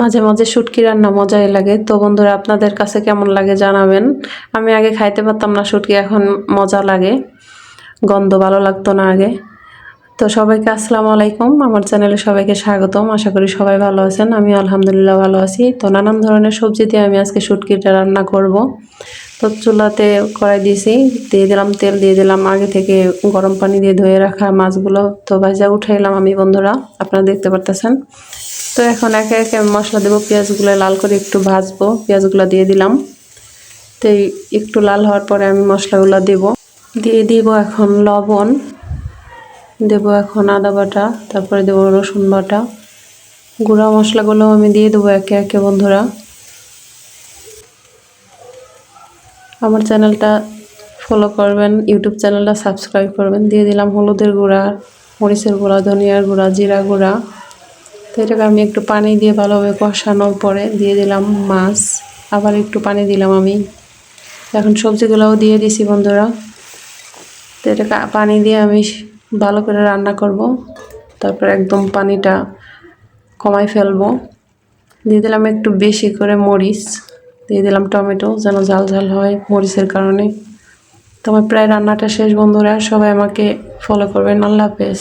মাঝে মাঝে শুটকি রান্না মজাই লাগে। তো বন্ধুরা, আপনাদের কাছে কেমন লাগে জানাবেন। আমি আগে খাইতে পারতাম না, শুটকি এখন মজা লাগে। গন্ধ ভালো লাগতো না আগে। তো সবাইকে আসসালামু আলাইকুম। আমার চ্যানেলে সবাইকে স্বাগতম। আশা করি সবাই ভালো আছেন। আমি আলহামদুলিল্লাহ ভালো আছি। তো নানান ধরনের সবজি দিয়ে আমি আজকে শুটকিটা রান্না করব। তো চুলাতে কড়াই দিয়েছি, দিয়ে দিলাম তেল, দিয়ে দিলাম আগে থেকে গরম পানি দিয়ে ধুয়ে রাখা মাছগুলো। তো ভাজা উঠাইলাম আমি, বন্ধুরা। আপনারা দেখতে পারতেছেন। তো এখন একে একে মশলা দেবো, পেঁয়াজগুলো লাল করে একটু ভাজবো, পেঁয়াজগুলো দিয়ে দিলাম। তো একটু লাল হওয়ার পরে আমি মশলাগুলো দেব। দিয়ে দিব এখন লবণ, দেব এখন আদা বাটা, তারপরে দেবো রসুন বাটা। গুঁড়া মশলাগুলো আমি দিয়ে দেবো একে একে, বন্ধুরা। আমার চ্যানেলটা ফলো করবেন ইউটিউব চ্যানেলটা সাবস্ক্রাইব করবেন। দিয়ে দিলাম হলুদের গুঁড়া, মরিচের গুঁড়া, ধনিয়ার গুঁড়া, জিরা গুঁড়া। তো এটাকে আমি একটু পানি দিয়ে ভালোভাবে কষানোর পরে দিয়ে দিলাম মাছ। আবার একটু পানি দিলাম আমি। এখন সবজিগুলোও দিয়ে দিছি বন্ধুরা। তো এটাকে পানি দিয়ে আমি ভালো করে রান্না করব। তারপর একদম পানিটা কমাই ফেলব। দিয়ে দিলাম একটু বেশি করে মরিচ। দিয়ে দিলাম টমেটো যেন ঝাল ঝাল হয় মরিচের কারণে। তো আমার প্রায় রান্নাটা শেষ বন্ধুরা। সবাই আমাকে ফলো করবেন। আল্লাহ হাফেজ।